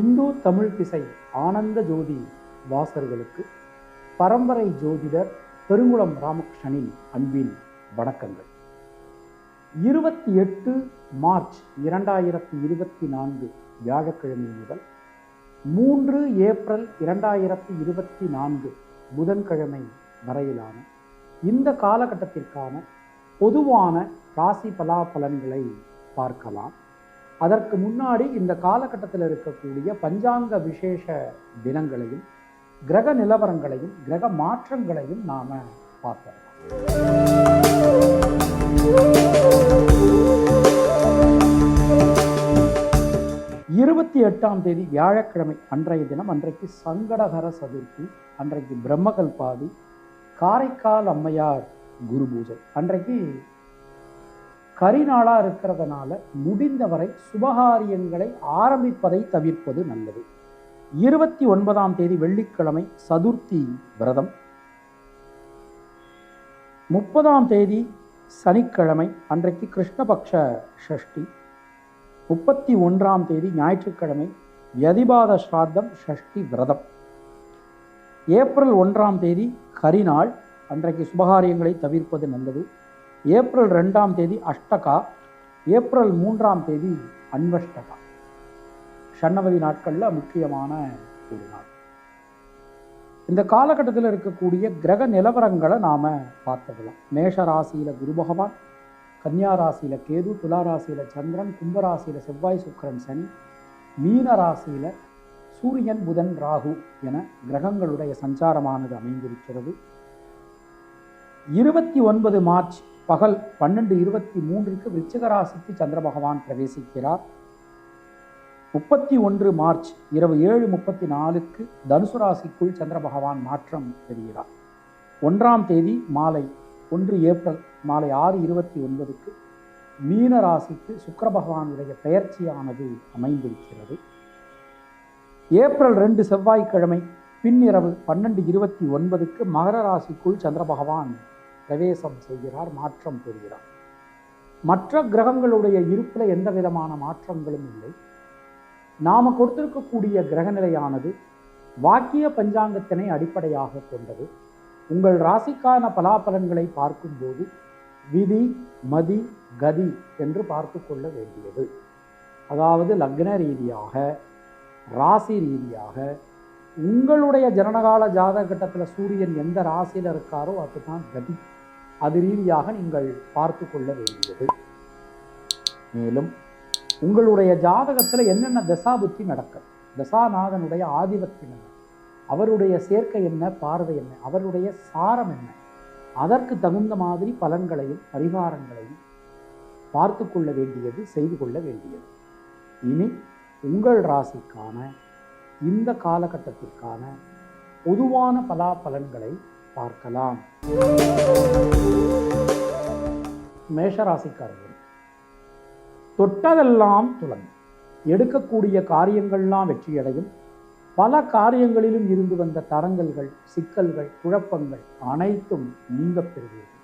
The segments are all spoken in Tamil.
இந்து தமிழ் திசை ஆனந்த ஜோதி வாசர்களுக்கு பரம்பரை ஜோதிடர் பெருங்குளம் ராமகிருஷ்ணனின் அன்பின் வணக்கங்கள். இருபத்தி எட்டு மார்ச் இரண்டாயிரத்தி இருபத்தி நான்கு வியாழக்கிழமை முதல் மூன்று ஏப்ரல் இரண்டாயிரத்தி இருபத்தி நான்கு புதன்கிழமை வரையிலான இந்த காலகட்டத்திற்கான பொதுவான ராசி பலாபலன்களை பார்க்கலாம். அதற்கு முன்னாடி இந்த காலகட்டத்தில் இருக்கக்கூடிய பஞ்சாங்க விசேஷ தினங்களையும் கிரக நிலவரங்களையும் கிரக மாற்றங்களையும் நாம் பார்க்கலாம் இருபத்தி எட்டாம் தேதி வியாழக்கிழமை அன்றைய தினம் அன்றைக்கு சங்கடகர சதுர்த்தி அன்றைக்கு பிரம்மகல்பாதி காரைக்கால் அம்மையார் குரு பூஜை. அன்றைக்கு கரிநாளாக இருக்கிறதுனால முடிந்தவரை சுபகாரியங்களை ஆரம்பிப்பதை தவிர்ப்பது நல்லது. இருபத்தி ஒன்பதாம் தேதி வெள்ளிக்கிழமை சதுர்த்தி விரதம். முப்பதாம் தேதி சனிக்கிழமை அன்றைக்கு கிருஷ்ணபக்ஷ ஷஷ்டி. முப்பத்தி ஒன்றாம் தேதி ஞாயிற்றுக்கிழமை யதிபாத ஸ்ராத்தம் ஷஷ்டி விரதம். ஏப்ரல் ஒன்றாம் தேதி கரிநாள் அன்றைக்கு சுபகாரியங்களை தவிர்ப்பது நல்லது. ஏப்ரல் ரெண்டாம் தேதி அஷ்டகா ஏப்ரல் மூன்றாம் தேதி அன்வஷ்டகா. ஷண்ணவதி நாட்களில் முக்கியமான ஒரு நாள் இந்த காலகட்டத்தில் இருக்கக்கூடிய கிரக நிலவரங்களை நாம் பார்த்துக்கலாம். மேஷ ராசியில் குரு பகவான் கன்னியா ராசியில் கேது துலா ராசியில் சந்திரன் கும்பராசியில் செவ்வாய் சுக்கிரன் சனி மீன ராசியில் சூரியன் புதன் ராகு என கிரகங்களுடைய சஞ்சாரமானது அமைந்திருக்கிறது. இருபத்தி ஒன்பது மார்ச் பகல் பன்னெண்டு இருபத்தி மூன்றுக்கு விருச்சிகராசிக்கு சந்திர பகவான் பிரவேசிக்கிறார். முப்பத்தி ஒன்று மார்ச் இரவு ஏழு முப்பத்தி நாலுக்கு தனுசு ராசிக்குள் சந்திர பகவான் மாற்றம் பெறுகிறார். ஒன்றாம் தேதி மாலை ஒன்று ஏப்ரல் மாலை ஆறு இருபத்தி ஒன்பதுக்கு மீன ராசிக்கு சுக்கர பகவானுடைய பெயர்ச்சியானது அமைந்திருக்கிறது. ஏப்ரல் ரெண்டு செவ்வாய்க்கிழமை பின்னிரவு பன்னெண்டு இருபத்தி ஒன்பதுக்கு மகர ராசிக்குள் சந்திர பகவான் பிரவேசம் செய்கிறார் மாற்றம் பெறுகிறார். மற்ற கிரகங்களுடைய இருப்பில் எந்த விதமான மாற்றங்களும் இல்லை. நாம கொடுத்திருக்கக்கூடிய கிரகநிலையானது வாக்கிய பஞ்சாங்கத்தினை அடிப்படையாக கொண்டது. உங்கள் ராசிக்கான பலாபலன்களை பார்க்கும்போது விதி மதி கதி என்று பார்த்து கொள்ள வேண்டியது. அதாவது லக்ன ரீதியாக ராசி ரீதியாக உங்களுடைய ஜனனகால ஜாதக கட்டத்தில் சூரியன் எந்த ராசியில் இருக்காரோ அதுதான் கதி. அது ரீதியாக நீங்கள் பார்த்து கொள்ள வேண்டியது. மேலும் உங்களுடைய ஜாதகத்தில் என்னென்ன தசாபுத்தி நடக்கும்? தசாநாதனுடைய ஆதிபத்தியம் என்ன? அவருடைய சேர்க்கை என்ன? பார்வை என்ன? அவருடைய சாரம் என்ன? அதற்கு தகுந்த மாதிரி பலன்களையும் பரிகாரங்களையும் பார்த்து கொள்ள வேண்டியது செய்து கொள்ள வேண்டியது. இனி உங்கள் ராசிக்கான இந்த காலகட்டத்திற்கான பொதுவான பலாபலன்களை பார்க்கலாம். மேஷராசிக்காரர்கள் தொட்டதெல்லாம் துலங்கும் எடுக்கக்கூடிய காரியங்கள்லாம் வெற்றியடையும். பல காரியங்களிலும் இருந்து வந்த தரங்கல்கள் சிக்கல்கள் குழப்பங்கள் அனைத்தும் நீங்க பெறுவீர்கள்.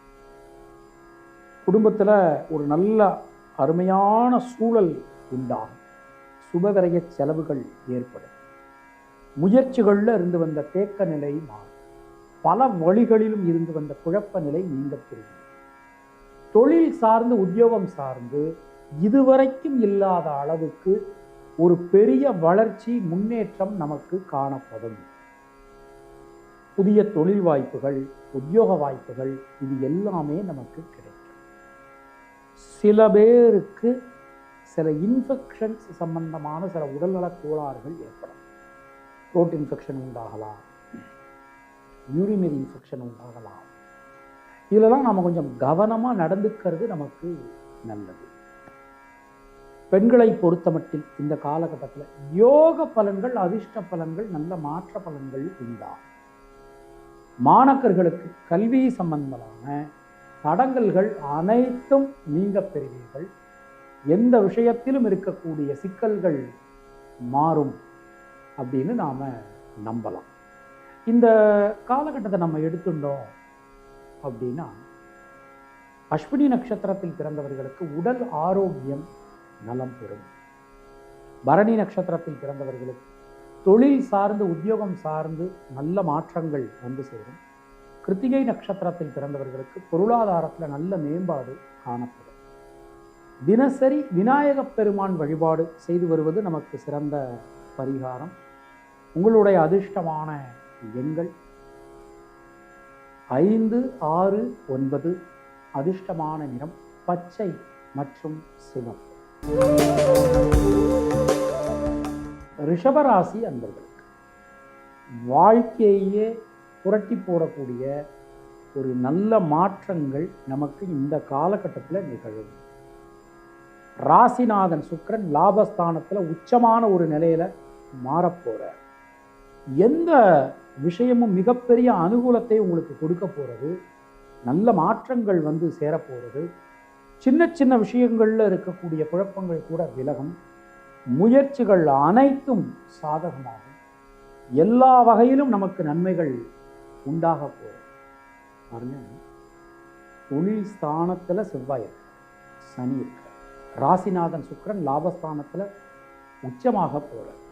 குடும்பத்தில் ஒரு நல்ல அருமையான சூழல் உண்டாகும். சுபவிரய செலவுகள் ஏற்படும். முயற்சிகளில் இருந்து வந்த தேக்க நிலை மாறும். பல வழிகளிலும் இருந்து வந்த குழப்ப நிலை நீங்க தொழில் சார்ந்து உத்தியோகம் சார்ந்து இதுவரைக்கும் இல்லாத அளவுக்கு ஒரு பெரிய வளர்ச்சி முன்னேற்றம் நமக்கு காணப்படும். புதிய தொழில் வாய்ப்புகள் உத்தியோக வாய்ப்புகள் இது எல்லாமே நமக்கு கிடைக்கும். சில பேருக்கு சில இன்ஃபெக்ஷன்ஸ் சம்பந்தமான சில உடல்நலக் கோளாறுகள் ஏற்படும். ரோட் இன்ஃபெக்ஷன் உண்டாகலாம். யூரினரி இன்ஃபெக்ஷன் உண்டாகலாம். இதிலலாம் நம்ம கொஞ்சம் கவனமாக நடந்துக்கிறது நமக்கு நல்லது. பெண்களை பொறுத்தமட்டில் இந்த காலகட்டத்தில் யோக பலன்கள் அதிர்ஷ்ட பலன்கள் நல்ல மாற்ற பலன்கள் உண்டா? மாணக்கர்களுக்கு கல்வி சம்பந்தமான தடங்கல்கள் அனைத்தும் நீங்க பெறுவீர்கள். எந்த விஷயத்திலும் இருக்கக்கூடிய சிக்கல்கள் மாறும் அப்படின்னு நாம் நம்பலாம். இந்த காலகட்டத்தை நம்ம எடுத்துட்டோம் அப்படின்னா அஸ்வினி நட்சத்திரத்தில் பிறந்தவர்களுக்கு உடல் ஆரோக்கியம் நலம் பெறும். பரணி நட்சத்திரத்தில் பிறந்தவர்களுக்கு தொழில் சார்ந்து உத்தியோகம் சார்ந்து நல்ல மாற்றங்கள் வந்து சேரும். கிருத்திகை நட்சத்திரத்தில் பிறந்தவர்களுக்கு பொருளாதாரத்தில் நல்ல மேம்பாடு காணப்படும். தினசரி விநாயகப் பெருமான் வழிபாடு செய்து வருவது நமக்கு சிறந்த பரிகாரம். உங்களுடைய அதிர்ஷ்டமான எண்கள் ஐந்து ஆறு ஒன்பது அதிர்ஷ்டமான நிறம் பச்சை மற்றும் சிவப்பு. ரிஷபராசி அன்பர்களுக்கு வாழ்க்கையே புரட்டி போடக்கூடிய ஒரு நல்ல மாற்றங்கள் நமக்கு இந்த காலகட்டத்தில் நிகழும். ராசிநாதன் சுக்கிரன் லாபஸ்தானத்தில் உச்சமான ஒரு நிலையில மாறப்போகிறார் எந்த விஷயமும் மிகப்பெரிய அனுகூலத்தை உங்களுக்கு கொடுக்க போகிறது நல்ல மாற்றங்கள் வந்து சேரப்போகிறது சின்ன சின்ன விஷயங்களில் இருக்கக்கூடிய குழப்பங்கள் கூட விலகும். முயற்சிகள் அனைத்தும் சாதகமாகும். எல்லா வகையிலும் நமக்கு நன்மைகள் உண்டாக போகிறது பாருங்க. தொழில் ஸ்தானத்தில் செவ்வாய் சனி இருக்கிறார் ராசிநாதன் சுக்கிரன் லாபஸ்தானத்தில் உச்சமாக போகிறார்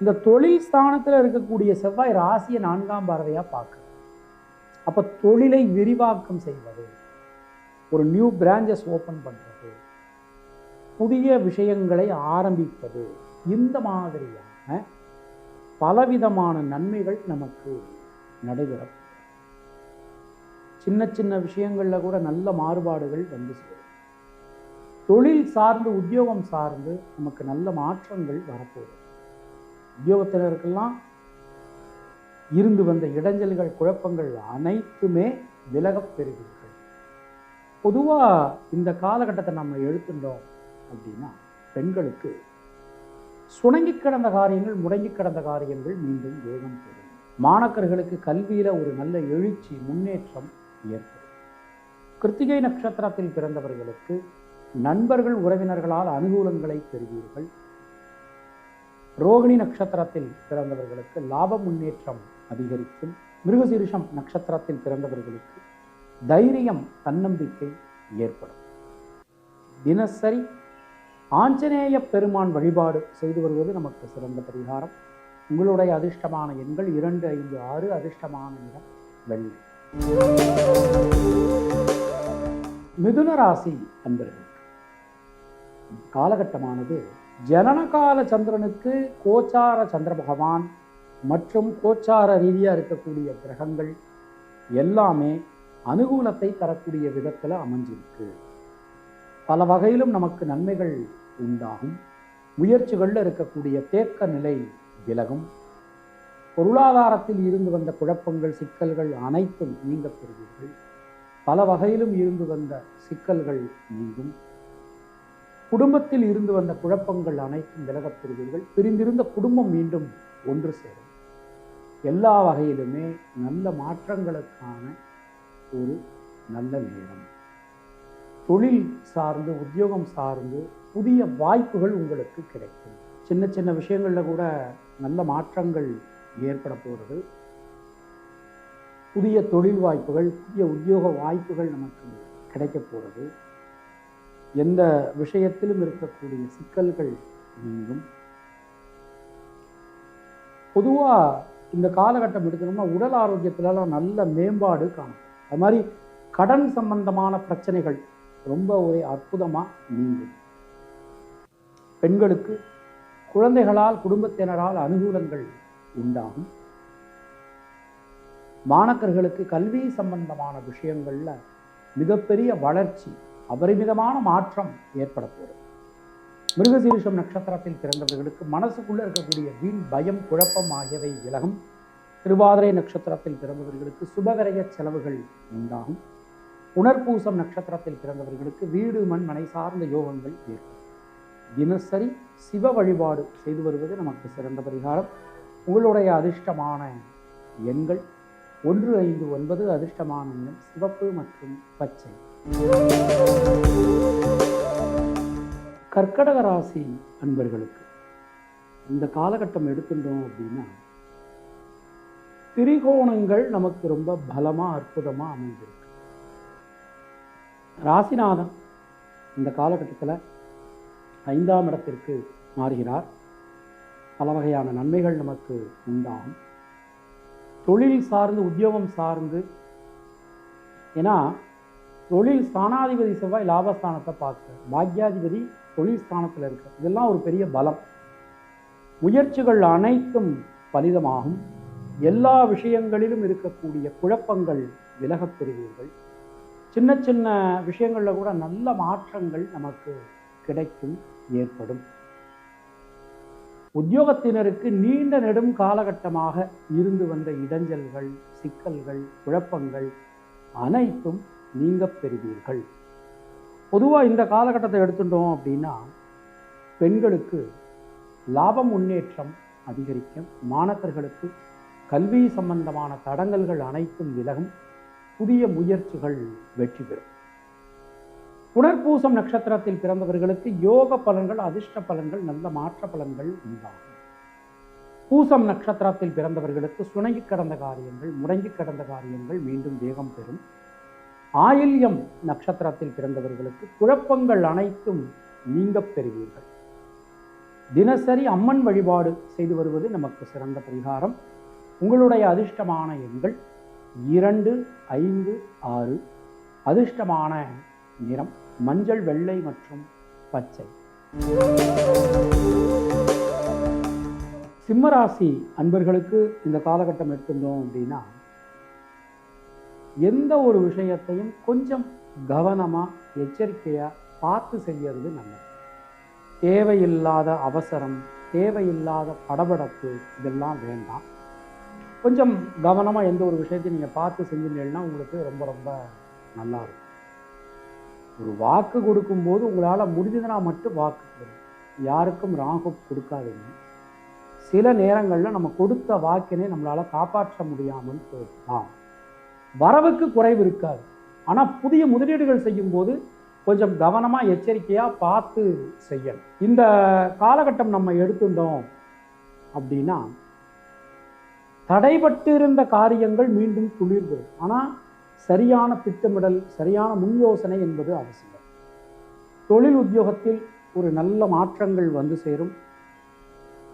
இந்த தொழில் ஸ்தானத்தில் இருக்கக்கூடிய செவ்வாய் ராசியை நான்காம் பார்வையாக பார்க்க அப்போ தொழிலை விரிவாக்கம் செய்வது ஒரு நியூ பிரான்ச்சஸ் ஓப்பன் பண்ணுறது புதிய விஷயங்களை ஆரம்பிப்பது இந்த மாதிரியான பலவிதமான நன்மைகள் நமக்கு நடைபெறும் சின்ன சின்ன விஷயங்களில் கூட நல்ல மாறுபாடுகள் வந்து சேரும். தொழில் சார்ந்து உத்தியோகம் சார்ந்து நமக்கு நல்ல மாற்றங்கள் வரப்போகுது. உத்தியோகத்தினருக்கெல்லாம் இருந்து வந்த இடைஞ்சல்கள் குழப்பங்கள் அனைத்துமே விலகப் பெறுவீர்கள் பொதுவாக இந்த காலகட்டத்தை நம்ம எழுத்துட்டோம் அப்படின்னா பெண்களுக்கு சுணங்கி கிடந்த காரியங்கள் முடங்கி கிடந்த காரியங்கள் மீண்டும் வேகம் பெறும். மாணக்கர்களுக்கு கல்வியில் ஒரு நல்ல எழுச்சி முன்னேற்றம் ஏற்படும். கிருத்திகை நட்சத்திரத்தில் பிறந்தவர்களுக்கு நண்பர்கள் உறவினர்களால் அனுகூலங்களை பெறுவீர்கள். ரோகிணி நட்சத்திரத்தில் பிறந்தவர்களுக்கு லாப முன்னேற்றம் அதிகரிக்கும். மிருகசீரிஷம் நட்சத்திரத்தில் பிறந்தவர்களுக்கு தைரியம் தன்னம்பிக்கை ஏற்படும். தினசரி ஆஞ்சநேய பெருமான் வழிபாடு செய்து வருவது நமக்கு சிறந்த பரிகாரம். உங்களுடைய அதிர்ஷ்டமான எண்கள் இரண்டு ஐந்து ஆறு அதிர்ஷ்டமான நிறம் வெள்ளை. மிதுன ராசி அன்பர்கள் காலகட்டமானது ஜனனகால சந்திரனுக்கு கோச்சார சந்திர பகவான் மற்றும் கோச்சார ரீதியாக இருக்கக்கூடிய கிரகங்கள் எல்லாமே அனுகூலத்தை தரக்கூடிய விதத்தில் அமைஞ்சிருக்கு. பல வகையிலும் நமக்கு நன்மைகள் உண்டாகும். முயற்சிகளில் இருக்கக்கூடிய தேக்க நிலை விலகும். பொருளாதாரத்தில் இருந்து வந்த குழப்பங்கள் சிக்கல்கள் அனைத்தும் நீங்க பெறுவீர்கள். பல வகையிலும் இருந்து வந்த சிக்கல்கள் நீங்கும். குடும்பத்தில் இருந்து வந்த குழப்பங்கள் அனைத்தும் விலகப் பெறுவீர்கள் பிரிந்திருந்த குடும்பம் மீண்டும் ஒன்று சேரும். எல்லா வகையிலுமே நல்ல மாற்றங்களுக்கான ஒரு நல்ல நேரம். தொழில் சார்ந்து உத்தியோகம் சார்ந்து புதிய வாய்ப்புகள் உங்களுக்கு கிடைக்கும். சின்ன சின்ன விஷயங்களில் கூட நல்ல மாற்றங்கள் ஏற்பட போகிறது. புதிய தொழில் வாய்ப்புகள் புதிய உத்தியோக வாய்ப்புகள் நமக்கு கிடைக்க போகிறது. எந்த விஷயத்திலும் இருக்கக்கூடிய சிக்கல்கள் நீங்கும். பொதுவாக இந்த காலகட்டம் எடுக்கணும்னா உடல் ஆரோக்கியத்திலலாம் நல்ல மேம்பாடு காணும். அது மாதிரி கடன் சம்பந்தமான பிரச்சனைகள் ரொம்ப ஒரு அற்புதமாக நீங்கும். பெண்களுக்கு குழந்தைகளால் குடும்பத்தினரால் அனுகூலங்கள் உண்டாகும். மாணக்கர்களுக்கு கல்வி சம்பந்தமான விஷயங்கள்ல மிகப்பெரிய வளர்ச்சி அபரிமிதமான மாற்றம் ஏற்பட போகிறது மிருகசீரிஷம் நட்சத்திரத்தில் பிறந்தவர்களுக்கு மனசுக்குள்ளே இருக்கக்கூடிய வீண் பயம் குழப்பம் ஆகியவை விலகும். திருவாதிரை நட்சத்திரத்தில் பிறந்தவர்களுக்கு சுபகரைய செலவுகள் உண்டாகும். புனர்பூசம் நட்சத்திரத்தில் பிறந்தவர்களுக்கு வீடு மண் மனை சார்ந்த யோகங்கள் ஏற்படும். தினசரி சிவ வழிபாடு செய்து வருவது நமக்கு சிறந்த பரிகாரம். உங்களுடைய அதிர்ஷ்டமான எண்கள் ஒன்று ஐந்து ஒன்பது அதிர்ஷ்டமான எண் சிவப்பு மற்றும் பச்சை. கர்க்கடக ராசி அன்பர்களுக்கு இந்த காலகட்டம் எடுத்துட்டோம் அப்படின்னா திரிகோணங்கள் நமக்கு ரொம்ப பலமா அற்புதமா அமைஞ்சிருக்கு ராசிநாதன் இந்த காலகட்டத்தில் ஐந்தாம் இடத்திற்கு மாறுகிறார். பல வகையான நன்மைகள் நமக்கு உண்டாகும். தொழில் சார்ந்து உத்தியோகம் சார்ந்து ஏன்னா தொழில் ஸ்தானாதிபதி செவ்வாய் லாபஸ்தானத்தை பார்க்குறார் பாக்யாதிபதி தொழில் ஸ்தானத்தில் இருக்க. இதெல்லாம் ஒரு பெரிய பலம். முயற்சிகள் அனைத்தும் பலிதமாகும். எல்லா விஷயங்களிலும் இருக்கக்கூடிய குழப்பங்கள் விலகப் பெறுவீர்கள். சின்ன சின்ன விஷயங்களில் கூட நல்ல மாற்றங்கள் நமக்கு கிடைக்கும் ஏற்படும். உத்தியோகத்தினருக்கு நீண்ட நெடும் காலகட்டமாக இருந்து வந்த இடைஞ்சல்கள் சிக்கல்கள் குழப்பங்கள் அனைத்தும் நீங்க பெறுவீர்கள். பொதுவாக இந்த காலகட்டத்தை எடுத்துட்டோம் அப்படின்னா பெண்களுக்கு லாப முன்னேற்றம் அதிகரிக்கும் மாணவர்களுக்கு கல்வி சம்பந்தமான தடங்கல்கள் அனைத்தும் விலகும் புதிய முயற்சிகள் வெற்றி பெறும். புனர்பூசம் நட்சத்திரத்தில் பிறந்தவர்களுக்கு யோக பலன்கள் அதிர்ஷ்ட பலன்கள் நல்ல மாற்ற பலன்கள் உண்டாகும். பூசம் நட்சத்திரத்தில் பிறந்தவர்களுக்கு சுணங்கி கடந்த காரியங்கள் முடங்கி கடந்த காரியங்கள் மீண்டும் வேகம் பெறும். ஆயில்யம் நட்சத்திரத்தில் பிறந்தவர்களுக்கு குழப்பங்கள் அனைத்தும் நீங்க பெறுவீர்கள். தினசரி அம்மன் வழிபாடு செய்து வருவது நமக்கு சிறந்த பரிகாரம். உங்களுடைய அதிர்ஷ்டமான எண்கள் இரண்டு ஐந்து ஆறு. அதிர்ஷ்டமான நிறம் மஞ்சள் வெள்ளை மற்றும் பச்சை. சிம்மராசி அன்பர்களுக்கு இந்த காலகட்டம் எடுத்திருந்தோம் அப்படின்னா எந்த ஒரு விஷயத்தையும் கொஞ்சம் கவனமாக எச்சரிக்கையாக பார்த்து செய்யறது நல்லது. தேவையில்லாத அவசரம் தேவையில்லாத படபடப்பு இதெல்லாம் வேண்டாம். கொஞ்சம் கவனமாக எந்த ஒரு விஷயத்தையும் நீங்கள் பார்த்து செஞ்சீங்கன்னா உங்களுக்கு ரொம்ப ரொம்ப நல்லா இருக்கும். ஒரு வாக்கு கொடுக்கும்போது உங்களால் முடிஞ்சதுன்னா மட்டும் வாக்கு கொடுங்க யாருக்கும் ராகு கொடுக்காதீங்க. சில நேரங்களில் நம்ம கொடுத்த வாக்கினை நம்மளால் காப்பாற்ற முடியாமல் போகலாம். வரவுக்கு குறைவு இருக்காது. ஆனால் புதிய முதலீடுகள் செய்யும்போது கொஞ்சம் கவனமாக எச்சரிக்கையாக பார்த்து செய்யணும். இந்த காலகட்டம் நம்ம எடுத்துட்டோம் அப்படின்னா தடைபட்டு இருந்த காரியங்கள் மீண்டும் துளிர்வரும் ஆனால் சரியான திட்டமிடல் சரியான முன் யோசனை என்பது அவசியம். தொழில் உத்தியோகத்தில் ஒரு நல்ல மாற்றங்கள் வந்து சேரும்.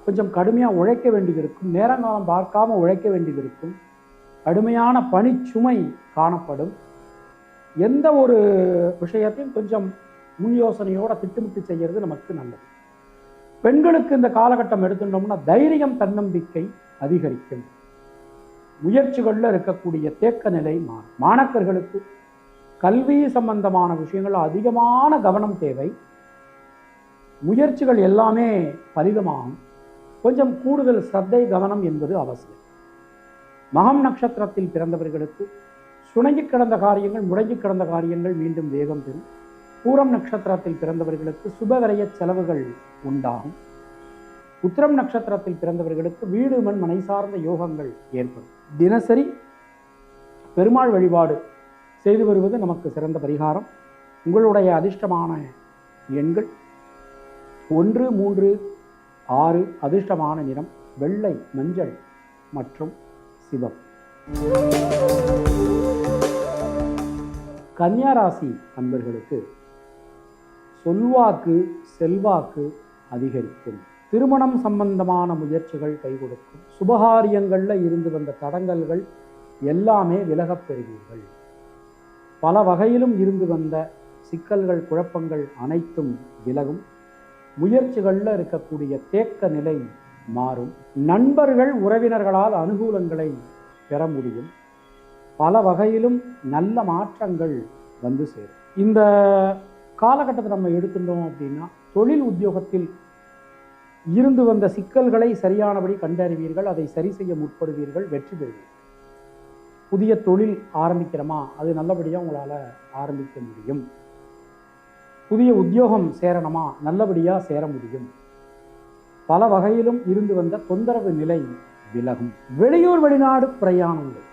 கொஞ்சம் கடுமையாக உழைக்க வேண்டியது இருக்கும் நேரங்காலம் பார்க்காம உழைக்க வேண்டியது இருக்கும் கடுமையான பணிச்சுமை காணப்படும். எந்த ஒரு விஷயத்தையும் கொஞ்சம் முன் யோசனையோட திட்டமிட்டு செய்யறது நமக்கு நல்லது. பெண்களுக்கு இந்த காலகட்டம் எடுத்துட்டோம்னா தைரியம் தன்னம்பிக்கை அதிகரிக்கும். முயற்சிகளில் இருக்கக்கூடிய தேக்க நிலை மாறும். மாணக்கர்களுக்கு கல்வி சம்பந்தமான விஷயங்கள் அதிகமான கவனம் தேவை. முயற்சிகள் எல்லாமே பலிதமாகும். கொஞ்சம் கூடுதல் சத்தை கவனம் என்பது அவசியம். மகம் நட்சத்திரத்தில் பிறந்தவர்களுக்கு சுணங்கி கிடந்த காரியங்கள் முடங்கி கிடந்த காரியங்கள் மீண்டும் வேகம் பெறும். பூரம் நட்சத்திரத்தில் பிறந்தவர்களுக்கு சுபகரைய செலவுகள் உண்டாகும். உத்திரம் நட்சத்திரத்தில் பிறந்தவர்களுக்கு வீடு மண் மனை சார்ந்த யோகங்கள் ஏற்படும். தினசரி பெருமாள் வழிபாடு செய்து வருவது நமக்கு சிறந்த பரிகாரம். உங்களுடைய அதிர்ஷ்டமான எண்கள் ஒன்று மூன்று ஆறு அதிர்ஷ்டமான நிறம் வெள்ளை மஞ்சள் மற்றும் சிவம். கன்னியாராசி அன்பர்களுக்கு சொல்வாக்கு செல்வாக்கு அதிகரிக்கும். திருமணம் சம்பந்தமான முயற்சிகள் கை கொடுக்கும் சுபகாரியங்களில் இருந்து வந்த தடங்கல்கள் எல்லாமே விலகப் பெறுவீர்கள். பல வகையிலும் இருந்து வந்த சிக்கல்கள் குழப்பங்கள் அனைத்தும் விலகும். முயற்சிகளில் இருக்கக்கூடிய தேக்க நிலை மாறும். நண்பர்கள் உறவினர்களால் அனுகூலங்களை பெற முடியும். பல வகையிலும் நல்ல மாற்றங்கள் வந்து சேரும். இந்த காலகட்டத்தை நம்ம எடுத்துட்டோம் அப்படின்னா தொழில் உத்தியோகத்தில் இருந்து வந்த சிக்கல்களை சரியானபடி கண்டறிவீர்கள் அதை சரி செய்ய முற்படுவீர்கள் வெற்றி பெறுவீர்கள். புதிய தொழில் ஆரம்பிக்கிறோமா? அது நல்லபடியாக உங்களால் ஆரம்பிக்க முடியும். புதிய உத்தியோகம் சேரணுமா? நல்லபடியாக சேர முடியும். பல வகையிலும் இருந்து வந்த தொந்தரவு நிலை விலகும். வெளியூர் வெளிநாடு பிரயாணங்கள்.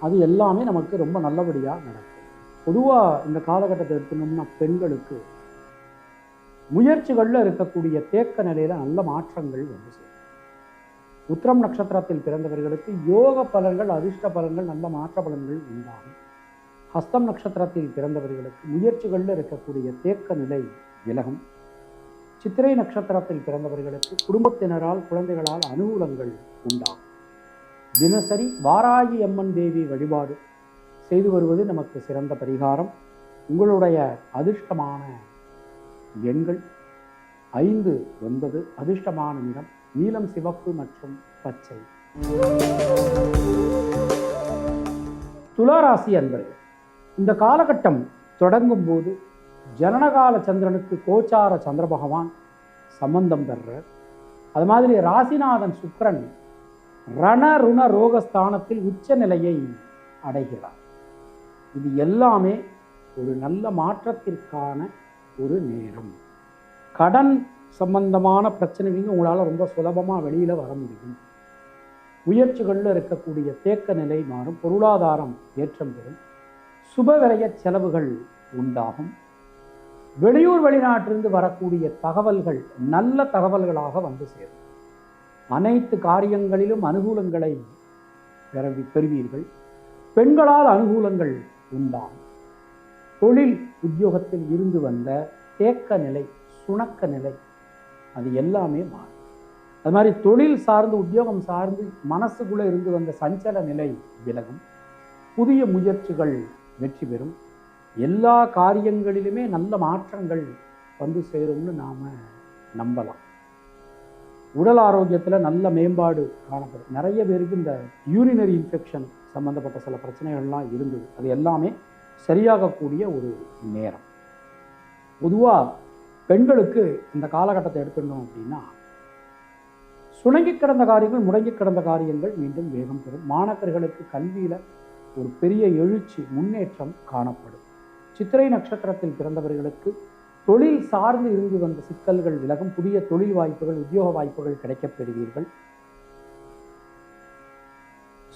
அது எல்லாமே நமக்கு ரொம்ப நல்லபடியாக நடக்கும். பொதுவாக இந்த காலகட்டத்தை எடுத்துனோம்னா பெண்களுக்கு முயற்சிகளில் இருக்கக்கூடிய தேக்க நிலையில நல்ல மாற்றங்கள் வந்து சேரும். உத்திரம் நட்சத்திரத்தில் பிறந்தவர்களுக்கு யோக பலன்கள் அதிர்ஷ்ட பலன்கள் நல்ல மாற்ற பலன்கள் உண்டாகும். ஹஸ்தம் நட்சத்திரத்தில் பிறந்தவர்களுக்கு முயற்சிகளில் இருக்கக்கூடிய தேக்க நிலை விலகும். சித்திரை நட்சத்திரத்தில் பிறந்தவர்களுக்கு குடும்பத்தினரால் குழந்தைகளால் அனுகூலங்கள் உண்டாகும் தினசரி வாராகி அம்மன் தேவி வழிபாடு செய்து வருவது நமக்கு சிறந்த பரிகாரம். உங்களுடைய அதிர்ஷ்டமான எண்கள் ஐந்து ஒன்பது அதிர்ஷ்டமான நிறம் நீலம் சிவப்பு மற்றும் பச்சை. துளாராசி அன்பர்கள் இந்த காலகட்டம் தொடங்கும் போது ஜனனகால சந்திரனுக்கு கோச்சார சந்திர பகவான் சம்பந்தம் பெறுறார். அது மாதிரி ராசிநாதன் சுக்கிரன் ரண ருண ரோகஸ்தானத்தில் உச்ச நிலையை அடைகிறார். இது எல்லாமே ஒரு நல்ல மாற்றத்திற்கான ஒரு நேரம். கடன் சம்பந்தமான பிரச்சனைகளும் உங்களால் ரொம்ப சுலபமாக வெளியில் வர முடியும். முயற்சிகளில் இருக்கக்கூடிய தேக்க நிலை மாறும் பொருளாதாரம் ஏற்றம் பெறும் சுப விரைய செலவுகள் உண்டாகும். வெளியூர் வெளிநாட்டிலிருந்து வரக்கூடிய தகவல்கள் நல்ல தகவல்களாக வந்து சேரும். அனைத்து காரியங்களிலும் அனுகூலங்களை பெறவி பெறுவீர்கள். பெண்களால் அனுகூலங்கள் உண்டாகும் தொழில் உத்தியோகத்தில் இருந்து வந்த தேக்க நிலை சுணக்க நிலை அது எல்லாமே மாறும். அது மாதிரி தொழில் சார்ந்து உத்தியோகம் சார்ந்து மனசுக்குள்ளே இருந்து வந்த சஞ்சல நிலை விலகும். புதிய முயற்சிகள் வெற்றி பெறும். எல்லா காரியங்களிலுமே நல்ல மாற்றங்கள் வந்து சேரும்னு நாம் நம்பலாம். உடல் ஆரோக்கியத்தில் நல்ல மேம்பாடு காணப்படும். நிறைய பேருக்கு இந்த யூரினரி இன்ஃபெக்ஷன் சம்மந்தப்பட்ட சில பிரச்சனைகள்லாம் இருந்தது. அது எல்லாமே சரியாகக்கூடிய ஒரு நேரம். பொதுவாக பெண்களுக்கு இந்த காலகட்டத்தை எடுத்துட்டோம் அப்படின்னா சுணங்கி கிடந்த காரியங்கள் முடங்கி கிடந்த காரியங்கள் மீண்டும் வேகம் பெறும். மாணவர்களுக்கு கல்வியில் ஒரு பெரிய எழுச்சி முன்னேற்றம் காணப்படும். சித்திரை நட்சத்திரத்தில் பிறந்தவர்களுக்கு தொழில் சார்ந்து இருந்து வந்த சிக்கல்கள் விலகும் புதிய தொழில் வாய்ப்புகள் உத்தியோக வாய்ப்புகள் கிடைக்கப் பெறுவீர்கள்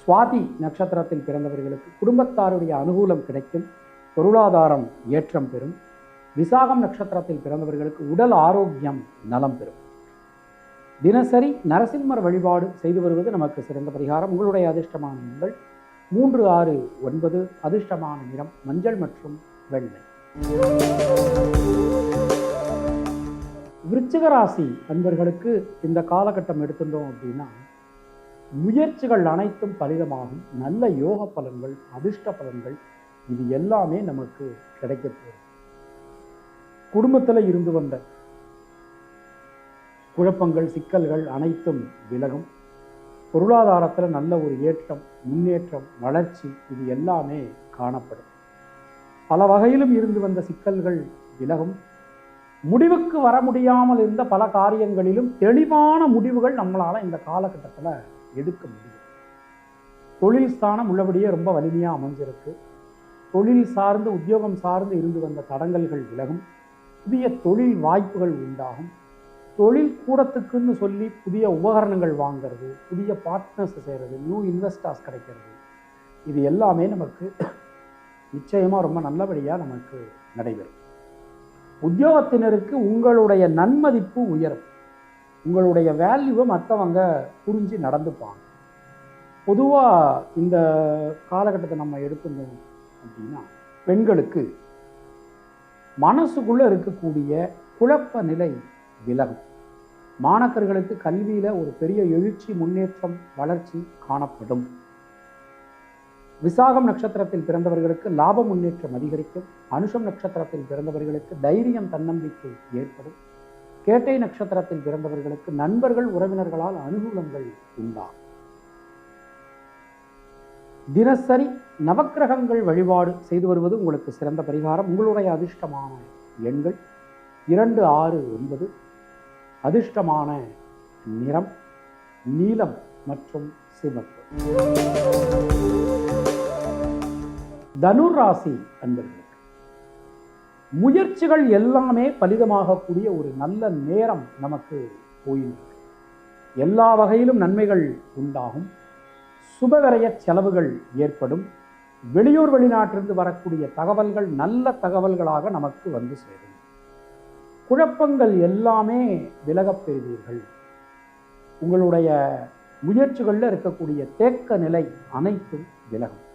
சுவாதி நட்சத்திரத்தில் பிறந்தவர்களுக்கு குடும்பத்தாருடைய அனுகூலம் கிடைக்கும். பொருளாதாரம் ஏற்றம் பெறும். விசாகம் நட்சத்திரத்தில் பிறந்தவர்களுக்கு உடல் ஆரோக்கியம் நலம் பெறும். தினசரி நரசிம்மர் வழிபாடு செய்து வருவது நமக்கு சிறந்த பரிகாரம். உங்களுடைய அதிர்ஷ்டமான எண்கள் மூன்று ஆறு ஒன்பது அதிர்ஷ்டமான நிறம் மஞ்சள் மற்றும் வெண்மை விருச்சிகராசி அன்பர்களுக்கு இந்த காலகட்டம் எடுத்துட்டோம் அப்படின்னா முயற்சிகள் அனைத்தும் பலிதமாகும். நல்ல யோக பலன்கள் அதிர்ஷ்ட பலன்கள் இது எல்லாமே நமக்கு கிடைக்க போகுது. குடும்பத்தில் இருந்து வந்த குழப்பங்கள் சிக்கல்கள் அனைத்தும் விலகும். பொருளாதாரத்தில் நல்ல ஒரு ஏற்றம் முன்னேற்றம் வளர்ச்சி இது எல்லாமே காணப்படும். பல வகையிலும் இருந்து வந்த சிக்கல்கள் விலகும். முடிவுக்கு வர முடியாமல் இருந்த பல காரியங்களிலும் தெளிவான முடிவுகள் நம்மளால் இந்த காலகட்டத்தில் எடுக்க முடியும். தொழில் ஸ்தானம் உள்ளபடியே ரொம்ப வலிமையாக அமைஞ்சிருக்கு. தொழில் சார்ந்து உத்தியோகம் சார்ந்து இருந்து வந்த தடங்கல்கள் விலகும். புதிய தொழில் வாய்ப்புகள் உண்டாகும். தொழில் கூடத்துக்குன்னு சொல்லி புதிய உபகரணங்கள் வாங்கிறது புதிய பார்ட்னர்ஸ் செய்கிறது நியூ இன்வெஸ்டர்ஸ் கிடைக்கிறது இது எல்லாமே நமக்கு நிச்சயமாக ரொம்ப நல்லபடியாக நமக்கு நடைபெறும். உத்தியோகத்தினருக்கு உங்களுடைய நன்மதிப்பு உயரும். உங்களுடைய வேல்யூவை மற்றவங்க புரிஞ்சு நடந்துப்பாங்க. பொதுவாக இந்த காலகட்டத்தை நம்ம எடுத்துட்டோம் அப்படின்னா பெண்களுக்கு மனசுக்குள்ளே இருக்கக்கூடிய குழப்ப நிலை விலகும். மாணக்கர்களுக்கு கல்வியில் ஒரு பெரிய எழுச்சி முன்னேற்றம் வளர்ச்சி காணப்படும். விசாகம் நட்சத்திரத்தில் பிறந்தவர்களுக்கு லாப முன்னேற்றம் அதிகரிக்கும். அனுஷம் நட்சத்திரத்தில் பிறந்தவர்களுக்கு தைரியம் தன்னம்பிக்கை ஏற்படும். கேட்டை நட்சத்திரத்தில் பிறந்தவர்களுக்கு நண்பர்கள் உறவினர்களால் அனுகூலங்கள் உண்டாகும். தினசரி நவக்கிரகங்கள் வழிபாடு செய்து வருவது உங்களுக்கு சிறந்த பரிகாரம். உங்களுடைய அதிர்ஷ்டமான எண்கள் இரண்டு ஆறு ஒன்பது. அதிர்ஷ்டமான நிறம் நீலம் மற்றும் சிவப்பு. தனுர் ராசி அன்பர்களுக்கு முயற்சிகள் எல்லாமே பலிதமாகக்கூடிய ஒரு நல்ல நேரம் நமக்கு போயிருக்கு எல்லா வகையிலும் நன்மைகள் உண்டாகும். சுபவிரய செலவுகள் ஏற்படும். வெளியூர் வெளிநாட்டிலிருந்து வரக்கூடிய தகவல்கள் நல்ல தகவல்களாக நமக்கு வந்து சேரும். குழப்பங்கள் எல்லாமே விலகப் பெறுவீர்கள். உங்களுடைய முயற்சிகளில் இருக்கக்கூடிய தேக்க நிலை அனைத்தும் விலகும்.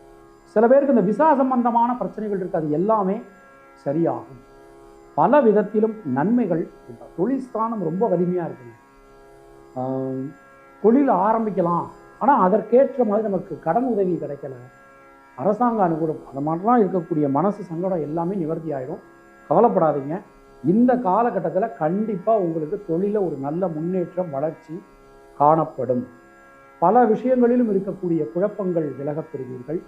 சில பேருக்கு இந்த விசா சம்பந்தமான பிரச்சனைகள் இருக்குது அது எல்லாமே சரியாகும். பல விதத்திலும் நன்மைகள் உண்டாகும். தொழில் ஸ்தானம் ரொம்ப வலிமையாக இருக்குங்க. தொழில் ஆரம்பிக்கலாம். ஆனால் அதற்கேற்ற மாதிரி நமக்கு கடன் உதவி கிடைக்கல. அரசாங்க அனுகூலம் அந்த மாதிரிலாம் இருக்கக்கூடிய மனசு சங்கடம் எல்லாமே நிவர்த்தி ஆகிடும் கவலைப்படாதீங்க. இந்த காலகட்டத்தில் கண்டிப்பாக உங்களுக்கு தொழிலில் ஒரு நல்ல முன்னேற்றம் வளர்ச்சி காணப்படும். பல விஷயங்களிலும் இருக்கக்கூடிய குழப்பங்கள் விலகப் பெறுவீர்கள்.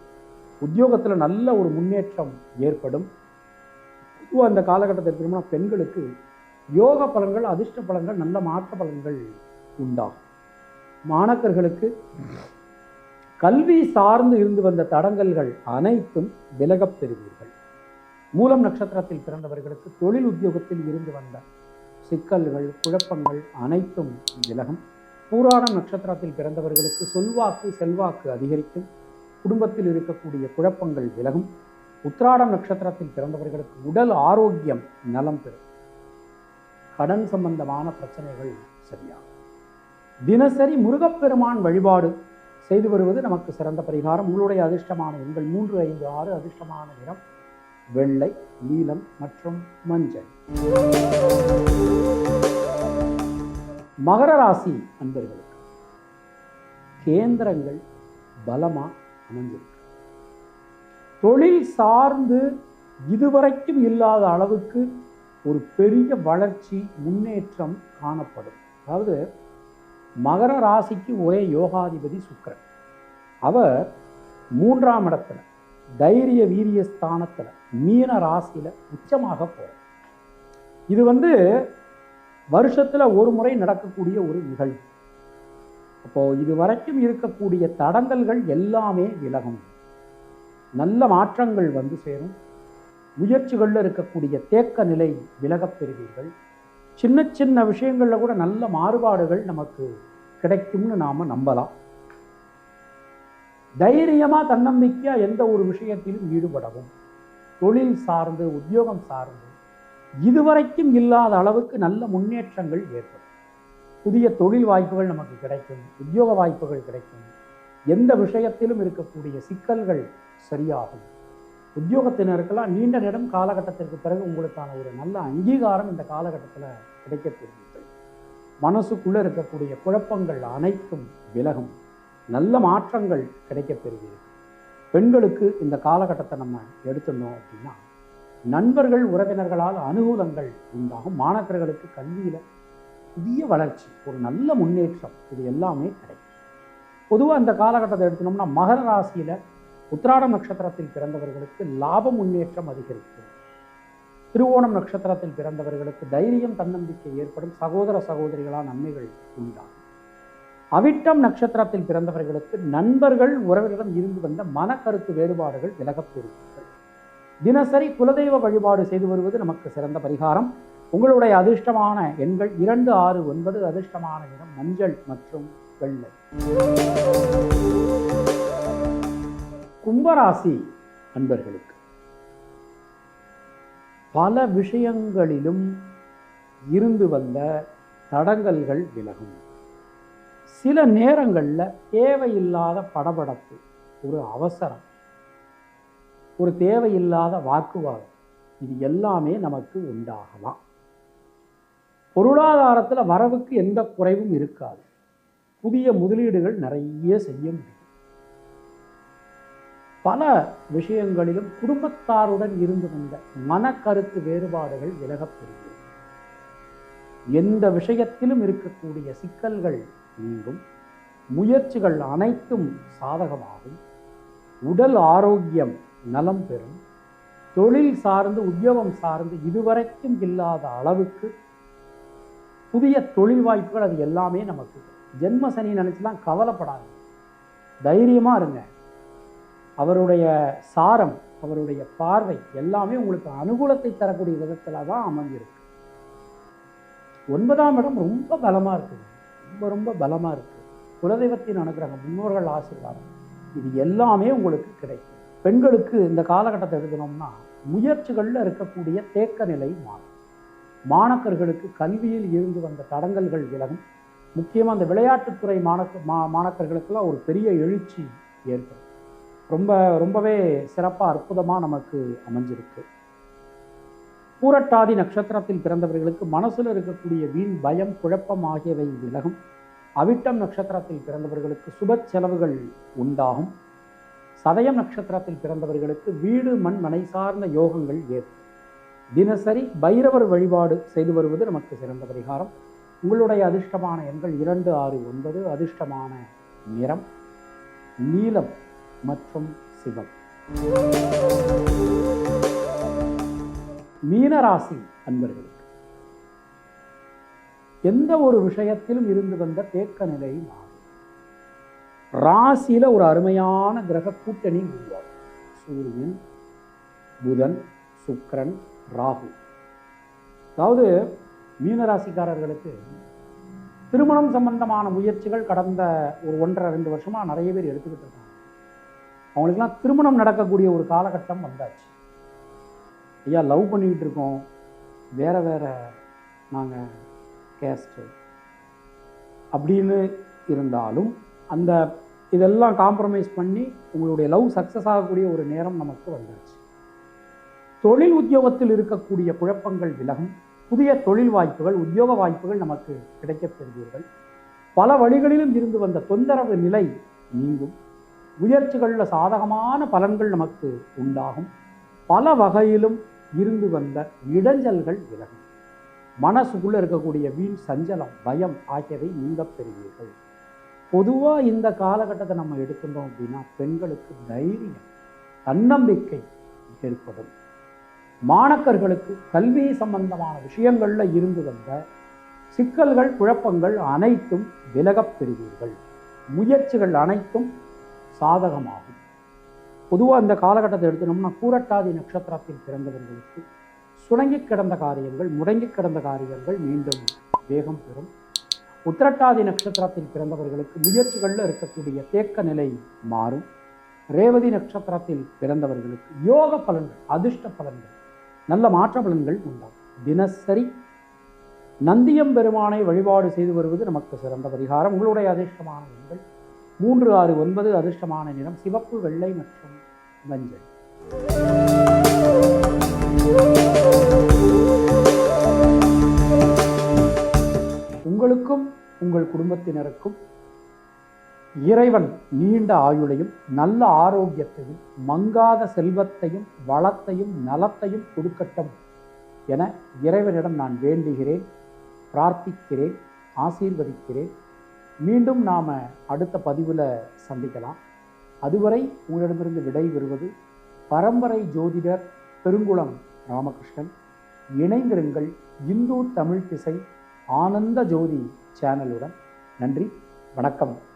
உத்தியோகத்தில் நல்ல ஒரு முன்னேற்றம் ஏற்படும். பொதுவாக அந்த காலகட்டத்தை திரும்பினா பெண்களுக்கு யோக பலன்கள் அதிர்ஷ்ட பலன்கள் நல்ல மாற்ற பலன்கள் உண்டாகும். மாணக்கர்களுக்கு கல்வி சார்ந்து இருந்து வந்த தடங்கல்கள் அனைத்தும் விலகப் பெறுவீர்கள். மூலம் நட்சத்திரத்தில் பிறந்தவர்களுக்கு தொழில் உத்தியோகத்தில் இருந்து வந்த சிக்கல்கள் குழப்பங்கள் அனைத்தும் விலகும். பூராடம் நட்சத்திரத்தில் பிறந்தவர்களுக்கு சொல்வாக்கு செல்வாக்கு அதிகரிக்கும். குடும்பத்தில் இருக்கக்கூடிய குழப்பங்கள் விலகும். உத்ராடம் நட்சத்திரத்தில் பிறந்தவர்களுக்கு உடல் ஆரோக்கியம் நலம் பெறும். கடன் சம்பந்தமான பிரச்சனைகள் சரியாகும். தினசரி முருகப்பெருமான் வழிபாடு செய்து வருவது நமக்கு சிறந்த பரிகாரம். உங்களுடைய அதிர்ஷ்டமான எண்கள் மூன்று ஐந்து ஆறு அதிர்ஷ்டமான நிறம் வெள்ளை நீலம் மற்றும் மஞ்சள். மகர ராசி அன்பர்களுக்கு கேந்திரங்கள் பலமா அமைஞ்சிருக்கு. தொழில் சார்ந்து இதுவரைக்கும் இல்லாத அளவுக்கு ஒரு பெரிய வளர்ச்சி முன்னேற்றம் காணப்படும். அதாவது மகர ராசிக்கு ஒரே யோகாதிபதி சுக்கிரன். அவர் மூன்றாம் இடத்துல தைரிய வீரிய ஸ்தானத்தில் மீன ராசியில உச்சமாக போகிறார் இது வந்து வருஷத்துல ஒரு முறை நடக்கக்கூடிய ஒரு நிகழ்வு. அப்போது இது வரைக்கும் இருக்கக்கூடிய தடங்கல்கள் எல்லாமே விலகும். நல்ல மாற்றங்கள் வந்து சேரும். முயற்சிகளில் இருக்கக்கூடிய தேக்க நிலை விலகப் பெறுவீர்கள். சின்ன சின்ன விஷயங்களில் கூட நல்ல மாறுபாடுகள் நமக்கு கிடைக்கும்னு நாம நம்பலாம். தைரியமாக தன்னம்பிக்கையாக எந்த ஒரு விஷயத்திலும் ஈடுபடவும். தொழில் சார்ந்து உத்தியோகம் சார்ந்து இதுவரைக்கும் இல்லாத அளவுக்கு நல்ல முன்னேற்றங்கள் ஏற்படும். புதிய தொழில் வாய்ப்புகள் நமக்கு கிடைக்கும் உத்தியோக வாய்ப்புகள் கிடைக்கும். எந்த விஷயத்திலும் இருக்கக்கூடிய சிக்கல்கள் சரியாகும். உத்தியோகத்தினருக்கெல்லாம் நீண்ட நேரம் காலகட்டத்திற்கு பிறகு உங்களுக்கான ஒரு நல்ல அங்கீகாரம் இந்த காலகட்டத்தில் கிடைக்கப்பெறுவீர்கள் மனசுக்குள்ளே இருக்கக்கூடிய குழப்பங்கள் அனைத்தும் விலகும். நல்ல மாற்றங்கள் கிடைக்கப்பெறுவீர்கள் பெண்களுக்கு இந்த காலகட்டத்தை நம்ம எடுத்துட்டோம் அப்படின்னா நண்பர்கள் உறவினர்களால் அனுகூலங்கள் உண்டாகும். மாணவர்களுக்கு கல்வியில் புதிய வளர்ச்சி ஒரு நல்ல முன்னேற்றம் இது எல்லாமே கிடைக்கும். பொதுவாக இந்த காலகட்டத்தை எடுத்துனோம்னா மகர ராசியில் உத்திராடம் நட்சத்திரத்தில் பிறந்தவர்களுக்கு லாப முன்னேற்றம் அதிகரிக்கும் திருவோணம் நட்சத்திரத்தில் பிறந்தவர்களுக்கு தைரியம் தன்னம்பிக்கை ஏற்படும் சகோதர சகோதரிகளால் நன்மைகள் உண்டாகும். அவிட்டம் நட்சத்திரத்தில் பிறந்தவர்களுக்கு நண்பர்கள் உறவினரிடம் இருந்து வந்த மனக்கருத்து வேறுபாடுகள் விலகப் பெறுவீர்கள் தினசரி குலதெய்வ வழிபாடு செய்து வருவது நமக்கு சிறந்த பரிகாரம். உங்களுடைய அதிர்ஷ்டமான எண்கள் இரண்டு ஆறு ஒன்பது அதிர்ஷ்டமான இடம் மஞ்சள் மற்றும் வெள்ளை. கும்பராசி அன்பர்களுக்கு பல விஷயங்களிலும் இருந்து வந்த தடங்கல்கள் விலகும். சில நேரங்களில் தேவையில்லாத படபடப்பு ஒரு அவசரம் ஒரு தேவையில்லாத வாக்குவாதம் இது எல்லாமே நமக்கு உண்டாகலாம். பொருளாதாரத்தில் வரவுக்கு எந்த குறைவும் இருக்காது. புதிய முதலீடுகள் நிறைய செய்ய முடியும். பல விஷயங்களிலும் குடும்பத்தாருடன் இருந்து வந்த மனக்கருத்து வேறுபாடுகள் விலகப்பெறுகிறது. எந்த விஷயத்திலும் இருக்கக்கூடிய சிக்கல்கள் நீங்கும். முயற்சிகள் அனைத்தும் சாதகமாகும். உடல் ஆரோக்கியம் நலம் பெறும். தொழில் சார்ந்து உத்தியோகம் சார்ந்து இதுவரைக்கும் இல்லாத அளவுக்கு புதிய தொழில் வாய்ப்புகள் அது எல்லாமே நமக்கு ஜென்ம சனி நினச்சிலாம் கவலைப்படாது. தைரியமாக இருங்க. அவருடைய சாரம் அவருடைய பார்வை எல்லாமே உங்களுக்கு அனுகூலத்தை தரக்கூடிய விதத்தில் தான் அமைஞ்சிருக்கு. ஒன்பதாம் இடம் ரொம்ப பலமாக இருக்குது ரொம்ப ரொம்ப பலமாக இருக்குது குலதெய்வத்தின் அனுகிரகம் முன்னோர்கள் ஆசீர்வாதம். இது எல்லாமே உங்களுக்கு கிடைக்கும். பெண்களுக்கு இந்த காலகட்டத்தை எழுதினோம்னா முயற்சிகளில் இருக்கக்கூடிய தேக்க நிலை மாறும். மாணக்கர்களுக்கு கல்வியில் இருந்து வந்த தடங்கல்கள் விலகும். முக்கியமாக அந்த விளையாட்டுத்துறை மாணக்க மா மாணக்கர்களுக்கெல்லாம் ஒரு பெரிய எழுச்சி ஏற்படும். ரொம்ப ரொம்பவே சிறப்பாக அற்புதமாக நமக்கு அமைஞ்சிருக்கு. பூரட்டாதி நட்சத்திரத்தில் பிறந்தவர்களுக்கு மனசில் இருக்கக்கூடிய வீண் பயம் குழப்பம் ஆகியவை விலகும். அவிட்டம் நட்சத்திரத்தில் பிறந்தவர்களுக்கு சுப செலவுகள் உண்டாகும். சதயம் நட்சத்திரத்தில் பிறந்தவர்களுக்கு வீடு மண் மனை சார்ந்த யோகங்கள் ஏற்படும். தினசரி பைரவர் வழிபாடு செய்து வருவது நமக்கு சிறந்த பரிகாரம். உங்களுடைய அதிர்ஷ்டமான எண்கள் இரண்டு ஆறு ஒன்பது அதிர்ஷ்டமான நிறம் நீலம் மற்றும் சிவம். மீனராசி அன்பர்களுக்கு எந்த ஒரு விஷயத்திலும் இருந்து வந்த தேக்க நிலை மாறும். ராசியில ஒரு அருமையான கிரக கூட்டணி உருவாகும். சூரியன் புதன் சுக்கரன் ராகு. அதாவது மீனராசிக்காரர்களுக்கு திருமணம் சம்பந்தமான முயற்சிகள் கடந்த ஒரு ஒன்றரை ரெண்டு வருஷமாக நிறைய பேர் எடுத்துக்கிட்டு இருக்காங்க. அவங்களுக்குலாம் திருமணம் நடக்கக்கூடிய ஒரு காலகட்டம் வந்தாச்சு. ஐயா லவ் பண்ணிக்கிட்டு இருக்கோம். வேறு வேற நாங்கள் கேஸ்ட்டு அப்படின்னு இருந்தாலும் அந்த இதெல்லாம் காம்ப்ரமைஸ் பண்ணி உங்களுடைய லவ் சக்ஸஸ் ஆகக்கூடிய ஒரு நேரம் நமக்கு வந்துருச்சு தொழில் உத்தியோகத்தில் இருக்கக்கூடிய குழப்பங்கள் விலகும். புதிய தொழில் வாய்ப்புகள் உத்தியோக வாய்ப்புகள் நமக்கு கிடைக்கப் பெறுவீர்கள். பல வழிகளிலும் இருந்து வந்த தொந்தரவு நிலை நீங்கும். முயற்சிகளில் சாதகமான பலன்கள் நமக்கு உண்டாகும். பல வகையிலும் இருந்து வந்த இடைஞ்சல்கள் விலகும். மனசுக்குள்ளே இருக்கக்கூடிய வீண் சஞ்சலம் பயம் ஆகியவை நீங்கப் பெறுவீர்கள். பொதுவாக இந்த காலகட்டத்தை நம்ம எடுத்துட்டோம் அப்படின்னா பெண்களுக்கு தைரியம் தன்னம்பிக்கை ஏற்படும். மாணக்கர்களுக்கு கல்வி சம்பந்தமான விஷயங்களில் இருந்து வந்த சிக்கல்கள் குழப்பங்கள் அனைத்தும் விலகப் பெறுவீர்கள். முயற்சிகள் அனைத்தும் சாதகமாகும். பொதுவாக இந்த காலகட்டத்தை எடுத்துனோம்னா கூரட்டாதி நட்சத்திரத்தில் பிறந்தவர்களுக்கு சுணங்கி கிடந்த காரியங்கள் முடங்கி கிடந்த காரியங்கள் மீண்டும் வேகம் பெறும். உத்திரட்டாதி நட்சத்திரத்தில் பிறந்தவர்களுக்கு முயற்சிகளில் இருக்கக்கூடிய தேக்க நிலை மாறும். ரேவதி நட்சத்திரத்தில் பிறந்தவர்களுக்கு யோக பலன்கள் அதிர்ஷ்ட பலன்கள் நல்ல மாற்ற பலன்கள் உண்டாகும் தினசரி நந்தியம் பெருமானை வழிபாடு செய்து வருவது நமக்கு சிறந்த பரிகாரம். உங்களுடைய அதிர்ஷ்டமான எண்கள் மூன்று ஆறு ஒன்பது அதிர்ஷ்டமான நிறம் சிவப்பு வெள்ளை மற்றும் மஞ்சள். உங்களுக்கும் உங்கள் குடும்பத்தினருக்கும் இறைவன் நீண்ட ஆயுளையும் நல்ல ஆரோக்கியத்தையும் மங்காத செல்வத்தையும் வளத்தையும் நலத்தையும் கொடுக்கட்டும் என இறைவனிடம் நான் வேண்டுகிறேன் பிரார்த்திக்கிறேன் ஆசீர்வதிக்கிறேன். மீண்டும் நாம் அடுத்த பதிவில் சந்திக்கலாம். அதுவரை உங்களிடமிருந்து விடை பெறுவது பரம்பரை ஜோதிடர் பெருங்குளம் ராமகிருஷ்ணன். இணைந்திருங்கள் இந்து தமிழ் திசை ஆனந்த ஜோதி சேனலுடன். நன்றி வணக்கம்.